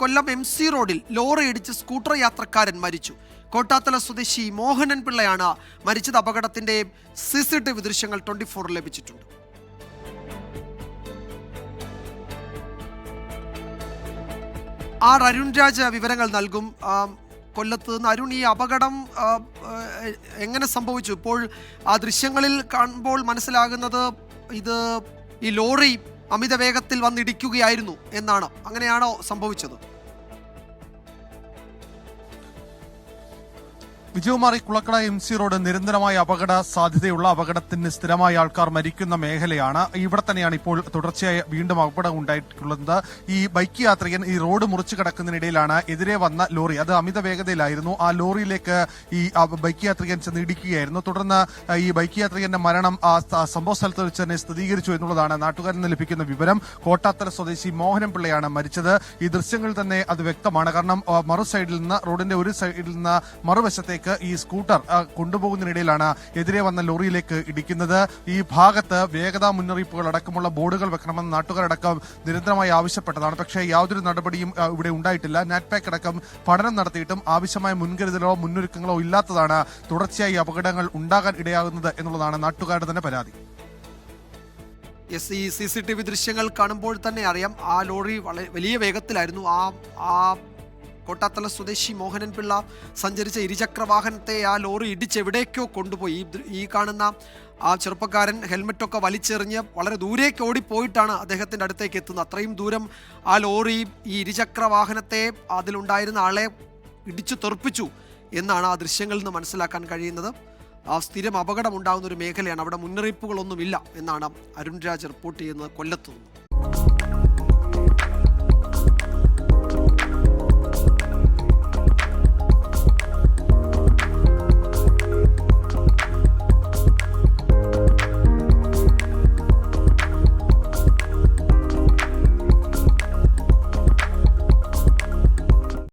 കൊല്ലം M C റോഡിൽ lorry ഇടിച്ച് scooter യാത്രക്കാരൻ മരിച്ചു. കോട്ടാത്തല സ്വദേശി മോഹനൻ പിള്ളയാണ് മരിച്ചത്. അപകടത്തിന്റെ സി സി ടി വി ദൃശ്യങ്ങൾ ട്വന്റി ഫോറിൽ ലഭിച്ചിട്ടുണ്ട്. ആർ അരുൺ രാജ് വിവരങ്ങൾ നൽകും. കൊല്ലത്ത് നിന്ന് അരുൺ ഈ അപകടം എങ്ങനെ സംഭവിച്ചു? ഇപ്പോൾ ആ ദൃശ്യങ്ങളിൽ കാണുമ്പോൾ മനസ്സിലാകുന്നത് ഇത് ഈ ലോറി അമിത വേഗത്തിൽ വന്നിടിക്കുകയായിരുന്നു എന്നാണ് അങ്ങനെയാണോ സംഭവിച്ചത്? വിജയകുമാറി കുളക്കട എം സി റോഡ് നിരന്തരമായ അപകട സാധ്യതയുള്ള അപകടത്തിന് സ്ഥിരമായ ആൾക്കാർ മരിക്കുന്ന മേഖലയാണ്. ഇവിടെ തന്നെയാണ് ഇപ്പോൾ തുടർച്ചയായി വീണ്ടും അപകടം ഉണ്ടായിട്ടുള്ളത്. ഈ ബൈക്ക് യാത്രികൻ ഈ റോഡ് മുറിച്ചു കിടക്കുന്നതിനിടയിലാണ് എതിരെ വന്ന ലോറി. അത് അമിത വേഗതയിലായിരുന്നു. ആ ലോറിയിലേക്ക് ഈ ബൈക്ക് യാത്രികൻ ചെന്ന് ഇടിക്കുകയായിരുന്നു. തുടർന്ന് ഈ ബൈക്ക് യാത്രികന്റെ മരണം ആ സംഭവ സ്ഥലത്ത് വെച്ച് തന്നെ സ്ഥിരീകരിച്ചു എന്നുള്ളതാണ് നാട്ടുകാരിൽ നിന്ന് ലഭിക്കുന്ന വിവരം. കോട്ടാത്തല സ്വദേശി മോഹനം പിള്ളയാണ് മരിച്ചത്. ഈ ദൃശ്യങ്ങളിൽ തന്നെ അത് വ്യക്തമാണ്. കാരണം മറു സൈഡിൽ നിന്ന് റോഡിന്റെ ഒരു സൈഡിൽ നിന്ന് മറുവശത്തേക്ക് ഈ സ്കൂട്ടർ കൊണ്ടുപോകുന്നതിനിടയിലാണ് എതിരെ വന്ന ലോറിയിലേക്ക് ഇടിക്കുന്നത്. ഈ ഭാഗത്ത് വേഗതാ മുന്നറിയിപ്പുകൾ അടക്കമുള്ള ബോർഡുകൾ വെക്കണമെന്ന് നാട്ടുകാരടക്കം നിരന്തരമായി ആവശ്യപ്പെട്ടതാണ്. പക്ഷേ യാതൊരു നടപടിയും ഇവിടെ ഉണ്ടായിട്ടില്ല. നാറ്റ്പാക്ക് അടക്കം പഠനം നടത്തിയിട്ടും ആവശ്യമായ മുൻകരുതലോ മുന്നൊരുക്കങ്ങളോ ഇല്ലാത്തതാണ് തുടർച്ചയായി അപകടങ്ങൾ ഉണ്ടാകാൻ ഇടയാകുന്നത് എന്നുള്ളതാണ് നാട്ടുകാരുടെ തന്നെ പരാതി. സി സി ടി വി ദൃശ്യങ്ങൾ കാണുമ്പോൾ തന്നെ അറിയാം ആ ലോറി വളരെ വലിയ വേഗത്തിലായിരുന്നു. ആ ആ കോട്ടാത്തല സ്വദേശി മോഹനൻ പിള്ള സഞ്ചരിച്ച ഇരുചക്ര വാഹനത്തെ ആ ലോറി ഇടിച്ചെവിടേക്കോ കൊണ്ടുപോയി. ഈ കാണുന്ന ആ ചെറുപ്പക്കാരൻ ഹെൽമെറ്റൊക്കെ വലിച്ചെറിഞ്ഞ് വളരെ ദൂരേക്ക് ഓടിപ്പോയിട്ടാണ് അദ്ദേഹത്തിന്റെ അടുത്തേക്ക് എത്തുന്നത്. അത്രയും ദൂരം ആ ലോറി ഈ ഇരുചക്ര വാഹനത്തെ അതിലുണ്ടായിരുന്ന ആളെ ഇടിച്ചു തെറിപ്പിച്ചു എന്നാണ് ആ ദൃശ്യങ്ങളിൽ നിന്ന് മനസ്സിലാക്കാൻ കഴിയുന്നത്. ആ സ്ഥിരം അപകടം ഉണ്ടാകുന്ന ഒരു മേഖലയാണ്. അവിടെ മുന്നറിയിപ്പുകളൊന്നുമില്ല എന്നാണ് അരുൺരാജ് റിപ്പോർട്ട് ചെയ്യുന്നത് കൊല്ലത്തു നിന്ന്.